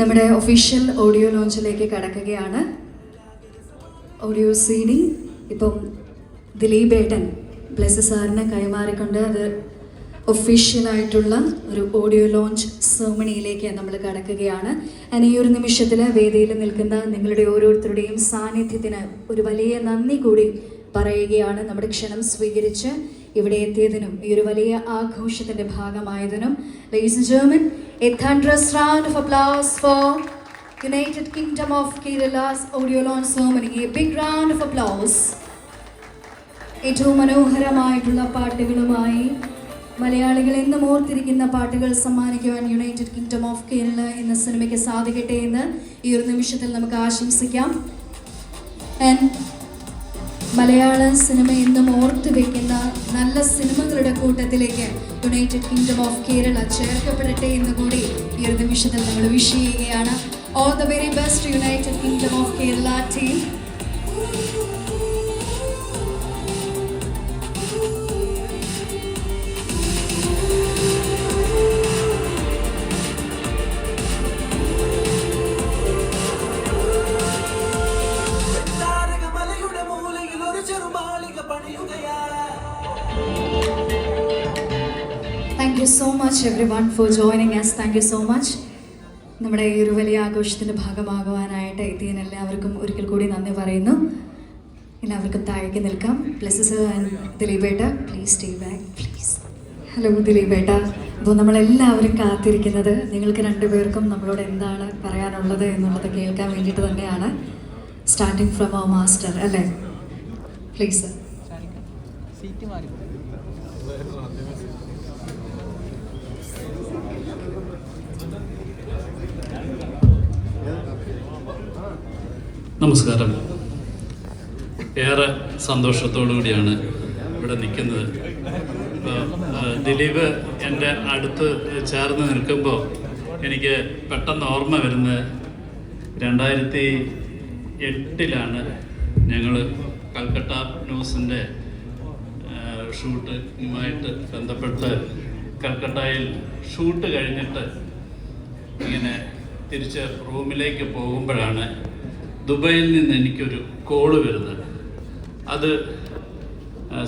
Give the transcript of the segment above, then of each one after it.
നമ്മുടെ official audio ലോഞ്ചിലേക്ക് കടക്കുകയാണ്. Audio C D ഇപ്പം ദിലീപ് ഏട്ടൻ ബ്ലെസ് സാറിനെ കൈമാറിക്കൊണ്ട് അത് ഒഫീഷ്യലായിട്ടുള്ള ഒരു ഓഡിയോ ലോഞ്ച് സെർമണിയിലേക്ക് നമ്മൾ കടക്കുകയാണ്. ഞാൻ ഈ ഒരു നിമിഷത്തിൽ വേദിയിൽ നിൽക്കുന്ന നിങ്ങളുടെ ഓരോരുത്തരുടെയും സാന്നിധ്യത്തിന് ഒരു വലിയ നന്ദി കൂടി പറയുകയാണ് നമ്മുടെ ക്ഷണം സ്വീകരിച്ച് ഇവിടെ എത്തിയതിനും ഈ ഒരു വലിയ ആഘോഷത്തിന്റെ ഭാഗമായതിനും ladies gentlemen, a thunderous of applause for United Kingdom of Kerala's audio launch ceremony. A big round of applause. ഏറ്റവും മനോഹരമായിട്ടുള്ള പാട്ടുകളുമായി മലയാളികൾ എന്നും ഓർത്തിരിക്കുന്ന പാട്ടുകൾ സമ്മാനിക്കുവാൻ യുണൈറ്റഡ് കിങ്ഡം ഓഫ് കേരള എന്ന സിനിമയ്ക്ക് സാധിക്കട്ടെ എന്ന് ഈ ഒരു നിമിഷത്തിൽ നമുക്ക് ആശംസിക്കാം ആൻഡ് മലയാള സിനിമ എന്നും ഓർത്തു വെക്കുന്ന നല്ല സിനിമകളുടെ കൂട്ടത്തിലേക്ക് യുണൈറ്റഡ് കിങ്ഡം ഓഫ് കേരള ചേർക്കപ്പെടട്ടെ എന്ന് കൂടി ഈ ഒരു നിമിഷത്തിൽ നമ്മൾ വിഷ് ചെയ്യുകയാണ്. All the very best United Kingdom of Kerala team much everyone for joining us thank you so much നമ്മുടെ ഈ ഒരു വലിയ ആഘോഷത്തിന്റെ ഭാഗമാകുവാനായിട്ട് എത്തിയതിന് എല്ലാവർക്കും ഒരിക്കൽ കൂടി നന്ദി പറയുന്നു. എല്ലാവർക്കും താഴേക്ക് നിൽക്കാം. Please ദിലീപേട്ട please stay back please hello ദിലീപേട്ട. അപ്പോൾ നമ്മളെല്ലാവരും കാത്തിരിക്കുന്നത് നിങ്ങൾക്ക് രണ്ടുപേർക്കും നമ്മളോട് എന്താണ് പറയാനുള്ളത് എന്നുള്ളത് കേൾക്കാൻ വേണ്ടിയിട്ട് തന്നെയാണ്. സ്റ്റാർട്ടിങ് ഫ്രം അവർ മാസ്റ്റർ അല്ലേ? പ്ലീസ് സീറ്റ് മാറി. നമസ്കാരം. ഏറെ സന്തോഷത്തോടു കൂടിയാണ് ഇവിടെ നിൽക്കുന്നത്. ദിലീപ് എന്റെ അടുത്ത് ചേർന്ന് നിൽക്കുമ്പോൾ എനിക്ക് പെട്ടെന്ന് ഓർമ്മ വരുന്നത് രണ്ടായിരത്തി എട്ടിലാണ് ഞങ്ങൾ കൽക്കട്ട ന്യൂസിന്റെ ഷൂട്ടുമായിട്ട് ബന്ധപ്പെട്ട് കൽക്കട്ടയിൽ ഷൂട്ട് കഴിഞ്ഞിട്ട് ഇങ്ങനെ തിരിച്ച് റൂമിലേക്ക് പോകുമ്പോഴാണ് ദുബൈയിൽ നിന്ന് എനിക്കൊരു കോൾ വരുന്നത്. അത്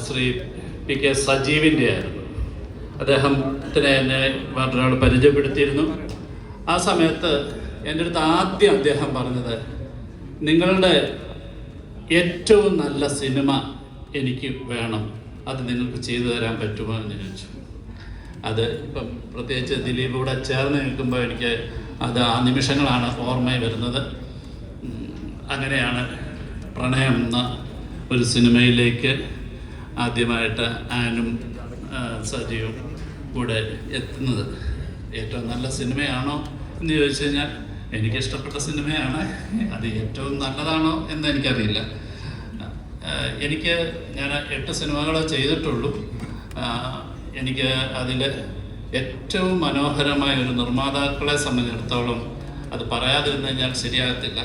ശ്രീ പി കെ സജീവിന്റെ ആയിരുന്നു. അദ്ദേഹത്തിനെ എന്നെ വേറൊരാൾ പരിചയപ്പെടുത്തിയിരുന്നു. ആ സമയത്ത് എന്റെ അടുത്ത് ആദ്യം അദ്ദേഹം പറഞ്ഞത് നിങ്ങളുടെ ഏറ്റവും നല്ല സിനിമ എനിക്ക് വേണം. അത് നിങ്ങൾക്ക് ചെയ്തു തരാൻ പറ്റുമോ? എന്ന് ചോദിച്ചു. അത് ഇപ്പം പ്രത്യേകിച്ച് ദിലീപ് കൂടെ ചേർന്ന് നിൽക്കുമ്പോൾ എനിക്ക് അത് ആ നിമിഷങ്ങളാണ് ഓർമ്മയിൽ വരുന്നത്. അങ്ങനെയാണ് പ്രണയം എന്ന ഒരു സിനിമയിലേക്ക് ആദ്യമായിട്ട് ആനും സജീവും കൂടെ എത്തുന്നത്. ഏറ്റവും നല്ല സിനിമയാണോ എന്ന് ചോദിച്ചു കഴിഞ്ഞാൽ എനിക്ക് ഇഷ്ടപ്പെട്ട സിനിമയാണ്. അത് ഏറ്റവും നല്ലതാണോ എന്ന് എനിക്കറിയില്ല. എനിക്ക് ഞാൻ എട്ട് സിനിമകൾ ചെയ്തിട്ടുള്ളൂ. എനിക്ക് അതിൽ ഏറ്റവും മനോഹരമായ ഒരു നിർമ്മാതാക്കളെ സംബന്ധിച്ചിടത്തോളം അത് പറയാതിരുന്നു കഴിഞ്ഞാൽ ശരിയാകത്തില്ല.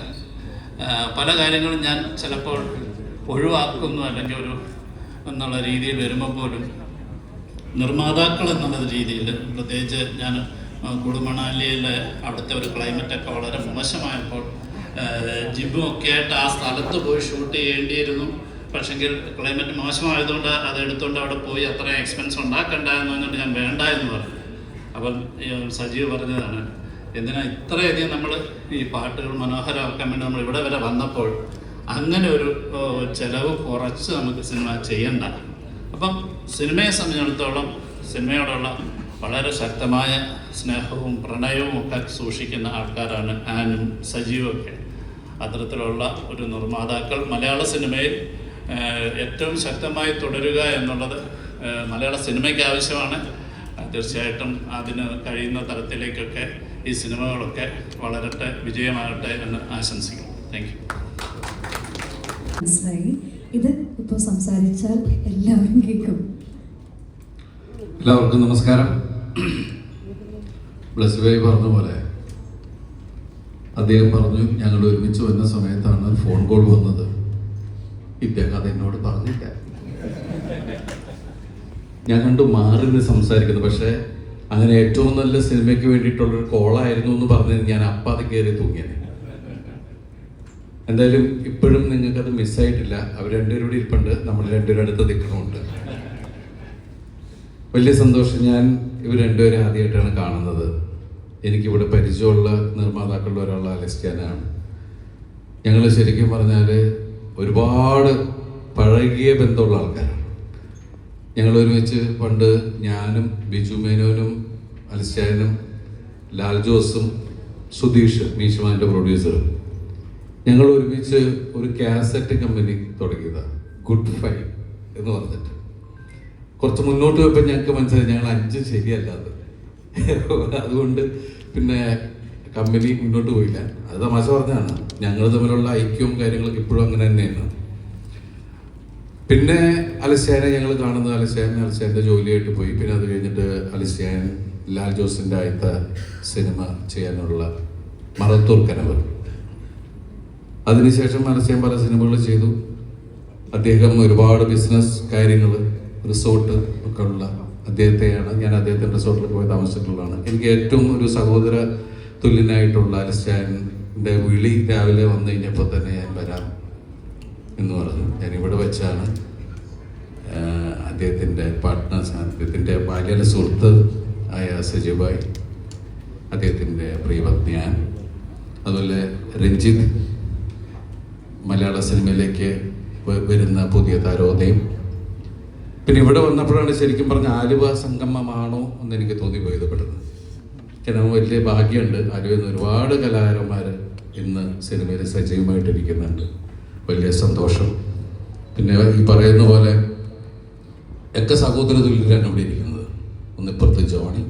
പല കാര്യങ്ങളും ഞാൻ ചിലപ്പോൾ ഒഴിവാക്കുന്നു അല്ലെങ്കിൽ ഒരു എന്നുള്ള രീതിയിൽ വരുമ്പോൾ പോലും നിർമ്മാതാക്കൾ എന്നുള്ള രീതിയിൽ പ്രത്യേകിച്ച് ഞാൻ കുടുമണാലിയിലെ അവിടുത്തെ ഒരു ക്ലൈമറ്റൊക്കെ വളരെ മോശമായപ്പോൾ ജിബും ഒക്കെ ആയിട്ട് ആ സ്ഥലത്ത് പോയി ഷൂട്ട് ചെയ്യേണ്ടിയിരുന്നു. പക്ഷെങ്കിൽ ക്ലൈമറ്റ് മോശമായതുകൊണ്ട് അത് എടുത്തുകൊണ്ട് അവിടെ പോയി അത്രയും എക്സ്പെൻസ് ഉണ്ടാക്കണ്ട എന്ന് പറഞ്ഞിട്ട് ഞാൻ വേണ്ട എന്ന് പറഞ്ഞു. അപ്പം സജീവ് പറഞ്ഞതാണ് എന്തിനാ ഇത്രയധികം നമ്മൾ ഈ പാട്ടുകൾ മനോഹരമാക്കാൻ വേണ്ടി നമ്മൾ ഇവിടെ വരെ വന്നപ്പോൾ അങ്ങനെ ഒരു ചിലവ് കുറച്ച് നമുക്ക് സിനിമ ചെയ്യണ്ട. അപ്പം സിനിമയെ സംബന്ധിച്ചിടത്തോളം സിനിമയോടുള്ള വളരെ ശക്തമായ സ്നേഹവും പ്രണയവും ഒക്കെ സൂക്ഷിക്കുന്ന ആൾക്കാരാണ് ആനും സജീവൊക്കെ. അത്തരത്തിലുള്ള ഒരു നിർമ്മാതാക്കൾ മലയാള സിനിമയിൽ ഏറ്റവും ശക്തമായി തുടരുക എന്നുള്ളത് മലയാള സിനിമയ്ക്ക് ആവശ്യമാണ് തീർച്ചയായിട്ടും അതിന് കഴിയുന്ന തരത്തിലേക്കൊക്കെ ഈ സിനിമകളൊക്കെ വളരട്ടെ വിജയമാകട്ടെ എന്ന് ആശംസിക്കുന്നു. താങ്ക് യു മനസ്സിലായി? ഇത് ഇപ്പോൾ സംസാരിച്ചാൽ എല്ലാവരും കേൾക്കും. എല്ലാവർക്കും നമസ്കാരം. ബ്ലസ് വൈ പറഞ്ഞ പോലെ അദ്ദേഹം പറഞ്ഞു ഞങ്ങൾ ഒരുമിച്ച് വന്ന സമയത്താണ് ഒരു ഫോൺ കോൾ വന്നത്. ഇദ്ദേഹം അത് എന്നോട് പറഞ്ഞില്ല. ഞാൻ കണ്ടു മാറി നിന്ന് സംസാരിക്കുന്നു. പക്ഷേ അങ്ങനെ ഏറ്റവും നല്ല സിനിമയ്ക്ക് വേണ്ടിയിട്ടുള്ളൊരു കോളായിരുന്നു എന്ന് പറഞ്ഞത് ഞാൻ അപ്പം അത് കയറി തൂങ്ങിയത്. എന്തായാലും ഇപ്പോഴും നിങ്ങൾക്കത് മിസ്സായിട്ടില്ല അവർ രണ്ടുപേരും ഇരിപ്പുണ്ട്. നമ്മൾ രണ്ടുപേരും അടുത്ത് നിൽക്കണമുണ്ട്. വലിയ സന്തോഷം. ഞാൻ ഇവർ രണ്ടുപേരും ആദ്യമായിട്ടാണ് കാണുന്നത്. എനിക്കിവിടെ പരിചയമുള്ള നിർമ്മാതാക്കളിൽ ഒരാളുള്ള അലസ്റ്റാനാണ് ഞങ്ങൾ ശരിക്കും പറഞ്ഞാൽ ഒരുപാട് പഴകിയ ബന്ധമുള്ള ആൾക്കാരാണ്. ഞങ്ങൾ ഒരുമിച്ച് പണ്ട് ഞാനും ബിജു മേനോനും അലിസ്റ്റാനും ലാൽ ജോസും സുധീഷ് മീശുമാന്റെ പ്രൊഡ്യൂസറും ഞങ്ങൾ ഒരുമിച്ച് ഒരു കാസറ്റ് കമ്പനി തുടങ്ങിയതാണ് ഗുഡ് ഫൈ എന്ന് പറഞ്ഞിട്ട്. കുറച്ച് മുന്നോട്ട് പോയപ്പോൾ ഞങ്ങൾക്ക് മനസ്സിലായി ഞങ്ങൾ അഞ്ച് ശരിയല്ല അത്. അതുകൊണ്ട് പിന്നെ കമ്പനി മുന്നോട്ട് പോയില്ല. അത് തമാശ പറഞ്ഞതാണ്. ഞങ്ങൾ തമ്മിലുള്ള ഐക്യവും കാര്യങ്ങളൊക്കെ ഇപ്പോഴും അങ്ങനെ തന്നെയാണ്. പിന്നെ അലസ്യാനെ ഞങ്ങൾ കാണുന്നത് അലസ്യാൻ അലസ്യാന്റെ ജോലിയായിട്ട് പോയി. പിന്നെ അത് കഴിഞ്ഞിട്ട് അലസ്യാൻ ലാൽ ജോസിന്റെ ആദ്യത്തെ സിനിമ ചെയ്യാനുള്ള മറത്തൂർ കനവ്. അതിനുശേഷം അലസ്യാൻ പല സിനിമകൾ ചെയ്തു. അദ്ദേഹം ഒരുപാട് ബിസിനസ് കാര്യങ്ങൾ റിസോർട്ട് ഒക്കെ ഉള്ള അദ്ദേഹത്തെയാണ്. ഞാൻ അദ്ദേഹത്തിന്റെ റിസോർട്ടിൽ പോയി താമസിച്ചിട്ടുള്ളതാണ്. എനിക്ക് ഏറ്റവും ഒരു സഹോദര തുല്യനായിട്ടുള്ള അലസ്യാന്റെ വിളി രാവിലെ വന്നു കഴിഞ്ഞപ്പോൾ തന്നെ ഞാൻ വരാം. എന്ന് പറഞ്ഞു. ഞാൻ ഇവിടെ വെച്ചാണ് അദ്ദേഹത്തിന്റെ പാർട്ട്നേഴ്സ് അദ്ദേഹത്തിന്റെ ബാല്യകാല സുഹൃത്ത് ആയ സജീവായി അദ്ദേഹത്തിന്റെ പ്രിയപത്നിയാൻ അതുപോലെ രഞ്ജിത്ത് മലയാള സിനിമയിലേക്ക് വരുന്ന പുതിയ താരോദയം. പിന്നെ ഇവിടെ വന്നപ്പോഴാണ് ശരിക്കും പറഞ്ഞ ആലുവ സംഗമമാണോ എന്ന് എനിക്ക് തോന്നി ബോധ്യപ്പെടുന്നത്. കാരണം വലിയ ഭാഗ്യമുണ്ട്. ആലുവയിൽ നിന്ന് ഒരുപാട് കലാകാരന്മാർ ഇന്ന് സിനിമയിൽ സജീവമായിട്ടിരിക്കുന്നുണ്ട്. വലിയ സന്തോഷം. പിന്നെ ഈ പറയുന്ന പോലെ ഒക്കെ സഹോദര തുല്യരാണ് ഇവിടെ ഇരിക്കുന്നത്. ഒന്ന് ഇപ്പുറത്ത് ജോണി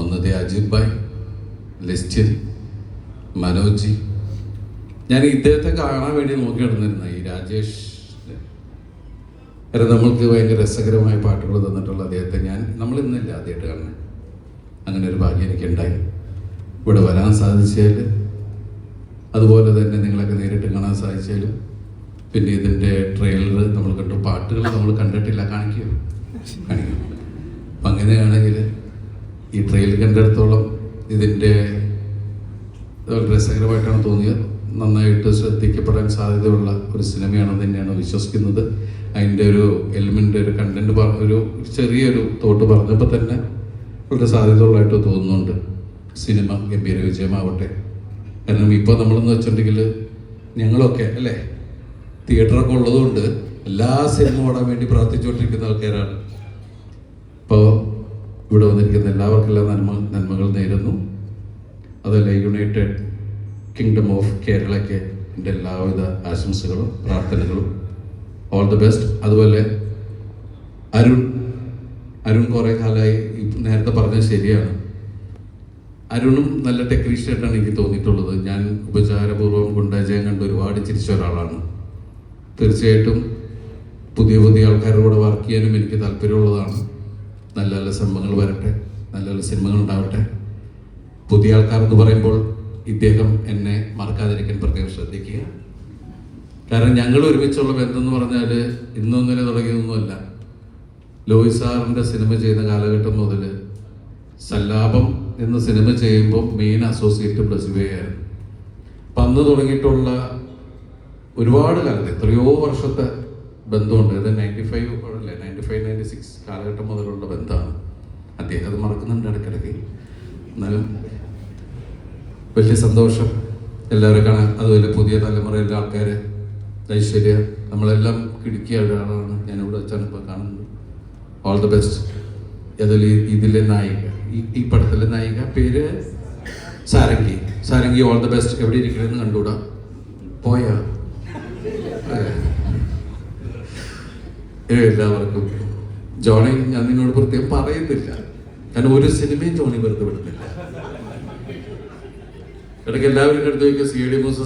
ഒന്ന് ദേ അജിത് ഭായ് ലിസ്റ്റിൻ മനോജ്. ഞാൻ ഇദ്ദേഹത്തെ കാണാൻ വേണ്ടി നോക്കി നടന്നിരുന്ന ഈ രാജേഷ്. കാരണം നമ്മൾക്ക് ഭയങ്കര രസകരമായ പാട്ടുകൾ തന്നിട്ടുള്ള അദ്ദേഹത്തെ ഞാൻ നമ്മൾ ഇന്നില്ല ആദ്യമായിട്ട് കാണുന്നത്. അങ്ങനെ ഒരു ഭാഗ്യം എനിക്കുണ്ടായി. ഇവിടെ വരാൻ സാധിച്ചാൽ അതുപോലെ തന്നെ നിങ്ങളൊക്കെ നേരിട്ട് കാണാൻ സാധിച്ചാലും പിന്നെ ഇതിന്റെ ട്രെയിലർ നമ്മൾ കണ്ടു പാട്ടുകൾ നമ്മൾ കണ്ടിട്ടില്ല കാണിക്കുക കാണിക്കും. അപ്പം അങ്ങനെയാണെങ്കിൽ ഈ ട്രെയിലർ കണ്ടിടത്തോളം ഇതിന്റെ രസകരമായിട്ടാണ് തോന്നിയത് നന്നായിട്ട് ശ്രദ്ധിക്കപ്പെടാൻ സാധ്യതയുള്ള ഒരു സിനിമയാണെന്ന് തന്നെയാണ് വിശ്വസിക്കുന്നത്. അതിന്റെ ഒരു എലിമെന്റ് ഒരു കണ്ടന്റ് ഒരു ചെറിയൊരു തോട്ട് പറഞ്ഞപ്പോൾ തന്നെ വളരെ സാധ്യതയുള്ളതായിട്ട് തോന്നുന്നുണ്ട്. സിനിമ ഗംഭീര വിജയമാവട്ടെ. കാരണം ഇപ്പോൾ നമ്മളെന്ന് വെച്ചിട്ടുണ്ടെങ്കിൽ ഞങ്ങളൊക്കെ അല്ലേ? തിയേറ്ററൊക്കെ ഉള്ളതുകൊണ്ട് എല്ലാ സിനിമ ഓടാൻ വേണ്ടി പ്രാർത്ഥിച്ചുകൊണ്ടിരിക്കുന്ന ആൾക്കാരാണ്. അപ്പോൾ ഇവിടെ വന്നിരിക്കുന്ന എല്ലാവർക്കും എല്ലാ നന്മ നന്മകൾ നേരുന്നു. അതല്ല യുണൈറ്റഡ് കിങ്ഡം ഓഫ് കേരളയ്ക്ക് എന്റെ എല്ലാവിധ ആശംസകളും പ്രാർത്ഥനകളും. ഓൾ ദി ബെസ്റ്റ് അതുപോലെ അരുൺ അരുൺ കുറേ കാലമായി നേരത്തെ പറഞ്ഞത് ശരിയാണ്. അരുണും നല്ല ടെക്നീഷ്യനായിട്ടാണ് എനിക്ക് തോന്നിയിട്ടുള്ളത്. ഞാൻ ഉപചാരപൂർവം ഗുണ്ടാജയം കണ്ട് ഒരുപാട് ചിരിച്ച ഒരാളാണ്. തീർച്ചയായിട്ടും പുതിയ പുതിയ ആൾക്കാരോട് വർക്ക് ചെയ്യാനും എനിക്ക് താല്പര്യമുള്ളതാണ്. നല്ല നല്ല സംഭവങ്ങൾ വരട്ടെ. നല്ല നല്ല സിനിമകൾ ഉണ്ടാവട്ടെ. പുതിയ ആൾക്കാർ എന്ന് പറയുമ്പോൾ ഇദ്ദേഹം എന്നെ മറക്കാതിരിക്കാൻ പ്രത്യേകം ശ്രദ്ധിക്കുക. കാരണം ഞങ്ങൾ ഒരുമിച്ചുള്ള ബന്ധം എന്ന് പറഞ്ഞാൽ ഇന്നൊന്നിനെ തുടങ്ങിയതൊന്നുമല്ല. ലോയി സാറിന്റെ സിനിമ ചെയ്യുന്ന കാലഘട്ടം മുതൽ സല്ലാപം എന്ന സിനിമ ചെയ്യുമ്പോൾ മെയിൻ അസോസിയേറ്റ് ബ്ലസിബയായിരുന്നു അപ്പം അന്ന് തുടങ്ങിയിട്ടുള്ള ഒരുപാട് കാലത്ത് എത്രയോ വർഷത്തെ ബന്ധമുണ്ട്. ഇത് നയന്റി ഫൈവ് അല്ലേ? നയന്റി ഫൈവ് നയന്റി സിക്സ് കാലഘട്ടം മുതലുള്ള ബന്ധമാണ്. അദ്ദേഹം അത് മറക്കുന്നുണ്ട് ഇടയ്ക്കിടയ്ക്ക്. എന്നാലും വലിയ സന്തോഷം. എല്ലാവരും കാണാൻ അതുപോലെ പുതിയ തലമുറയിലെ ആൾക്കാർ ഐശ്വര്യ നമ്മളെല്ലാം കിടുക്കിയ ഒരാളാണ് ഞാനിവിടെ വെച്ചാണ് ഇപ്പോൾ കാണുന്നത്. ഓൾ ദ ബെസ്റ്റ് അതിൽ ഇതിലെ നായിക. ഈ പടത്തിലെ നായിക പേര് Sarangi. Sarangi all the best എവിടെ ഇരിക്കണമെന്ന് കണ്ടുകൂടാ? പോയാ? എല്ലാവർക്കും. ജോണി ഞാൻ നിന്നോട് പ്രത്യേകം പറയുന്നില്ല കാരണം ഒരു സിനിമയും ജോണി വെറുതെ വിടുന്നില്ല. ഇടയ്ക്ക് എല്ലാവരും അടുത്ത് വയ്ക്കുക സി ഡി മൂസ